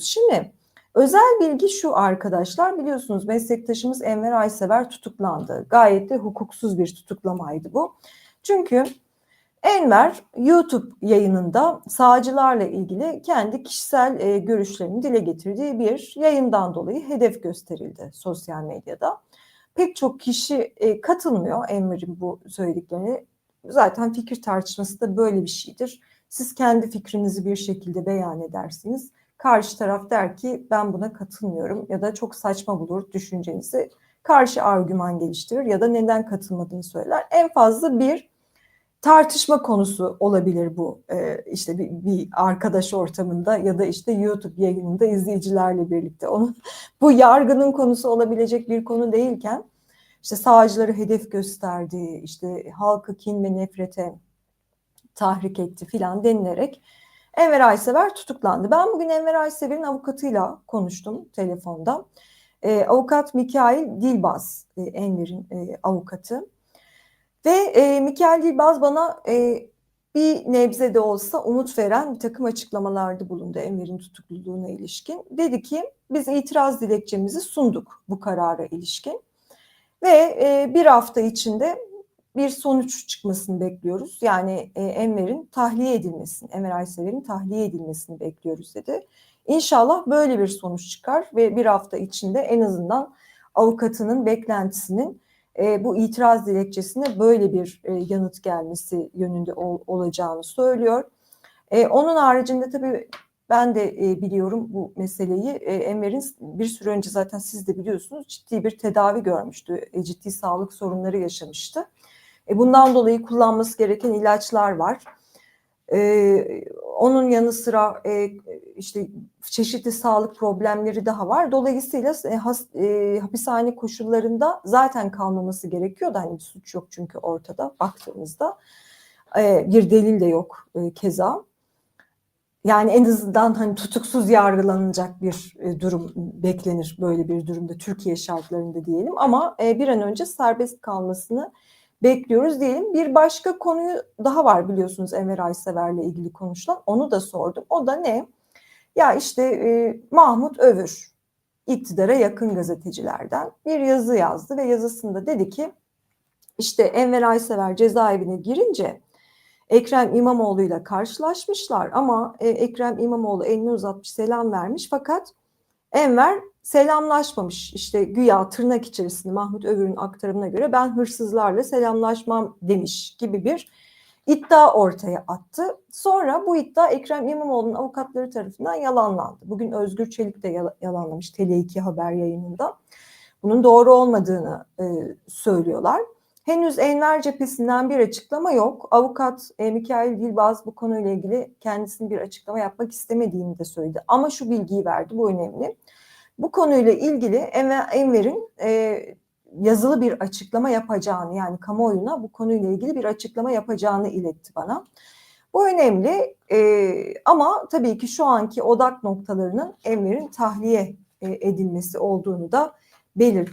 Şimdi özel bilgi şu arkadaşlar biliyorsunuz meslektaşımız Enver Aysever tutuklandı. Gayet de hukuksuz bir tutuklamaydı bu. Çünkü Enver YouTube yayınında sağcılarla ilgili kendi kişisel e, görüşlerini dile getirdiği bir yayından dolayı hedef gösterildi sosyal medyada. Pek çok kişi e, katılmıyor Enver'in bu söylediklerine. Zaten fikir tartışması da böyle bir şeydir. Siz kendi fikrinizi bir şekilde beyan edersiniz. Karşı taraf der ki ben buna katılmıyorum ya da çok saçma bulur düşüncenizi. Karşı argüman geliştirir ya da neden katılmadığını söyler. En fazla bir tartışma konusu olabilir bu ee, işte bir, bir arkadaş ortamında ya da işte YouTube yayınında izleyicilerle birlikte onun bu yargının konusu olabilecek bir konu değilken işte sağcıları hedef gösterdi işte halkı kin ve nefrete tahrik etti filan denilerek Enver Aysever tutuklandı. Ben bugün Enver Aysever'in avukatıyla konuştum telefonda. E, avukat Mikail Dilbaz, e, Enver'in e, avukatı. Ve e, Mikail Dilbaz bana e, bir nebze de olsa umut veren bir takım açıklamalarda bulundu Enver'in tutukluluğuna ilişkin. Dedi ki biz itiraz dilekçemizi sunduk bu karara ilişkin. Ve e, bir hafta içinde bir sonuç çıkmasını bekliyoruz. Yani e, Enver'in tahliye edilmesini, Enver Aysever'in tahliye edilmesini bekliyoruz dedi. İnşallah böyle bir sonuç çıkar ve bir hafta içinde en azından avukatının beklentisinin e, bu itiraz dilekçesine böyle bir e, yanıt gelmesi yönünde ol, olacağını söylüyor. E, onun haricinde tabii ben de e, biliyorum bu meseleyi. E, Enver'in bir süre önce zaten siz de biliyorsunuz ciddi bir tedavi görmüştü. E, ciddi sağlık sorunları yaşamıştı. E, bundan dolayı kullanması gereken ilaçlar var. E, onun yanı sıra e, işte çeşitli sağlık problemleri daha var. Dolayısıyla e, has, e, hapishane koşullarında zaten kalmaması gerekiyor da hani bir suç yok çünkü ortada baktığımızda e, bir delil de yok e, keza. Yani en azından hani tutuksuz yargılanacak bir e, durum beklenir böyle bir durumda Türkiye şartlarında diyelim ama e, bir an önce serbest kalmasını bekliyoruz diyelim. Bir başka konuyu daha var biliyorsunuz Enver Aysever'le ilgili konuşulan. Onu da sordum. O da ne? Ya işte e, Mahmut Övür iktidara yakın gazetecilerden bir yazı yazdı ve yazısında dedi ki işte Enver Aysever cezaevine girince Ekrem İmamoğlu ile karşılaşmışlar ama e, Ekrem İmamoğlu elini uzatmış selam vermiş fakat Enver selamlaşmamış. İşte güya tırnak içerisinde Mahmut Övür'ün aktarımına göre ben hırsızlarla selamlaşmam demiş gibi bir iddia ortaya attı. Sonra bu iddia Ekrem İmamoğlu'nun avukatları tarafından yalanlandı. Bugün Özgür Çelik de yalanlamış Tele2 haber yayınında. Bunun doğru olmadığını e, söylüyorlar. Henüz Enver cephesinden bir açıklama yok. Avukat e, Mikail Dilbaz bu konuyla ilgili kendisinin bir açıklama yapmak istemediğini de söyledi. Ama şu bilgiyi verdi, bu önemli. Bu konuyla ilgili Enver'in e, yazılı bir açıklama yapacağını yani kamuoyuna bu konuyla ilgili bir açıklama yapacağını iletti bana. Bu önemli e, ama tabii ki şu anki odak noktalarının Enver'in tahliye e, edilmesi olduğunu da belirtti.